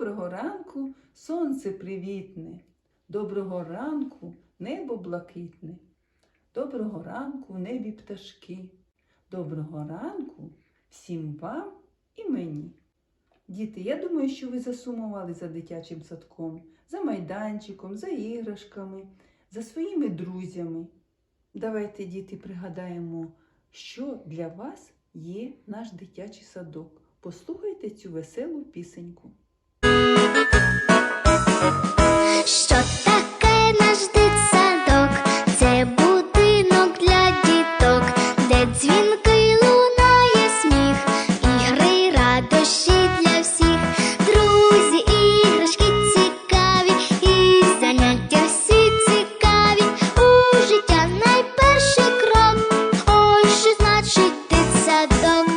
Доброго ранку, сонце привітне. Доброго ранку, небо блакитне. Доброго ранку, небі пташки. Доброго ранку всім вам і мені. Діти, я думаю, що ви засумували за дитячим садком, за майданчиком, за іграшками, за своїми друзями. Давайте, діти, пригадаємо, що для вас є наш дитячий садок. Послухайте цю веселу пісеньку. Що таке наш дитсадок? Це будинок для діток, де дзвінки лунає сміх, ігри радощі для всіх, друзі, іграшки цікаві, і заняття всі цікаві. У життя найперший крок. Ой, що значить дитсадок.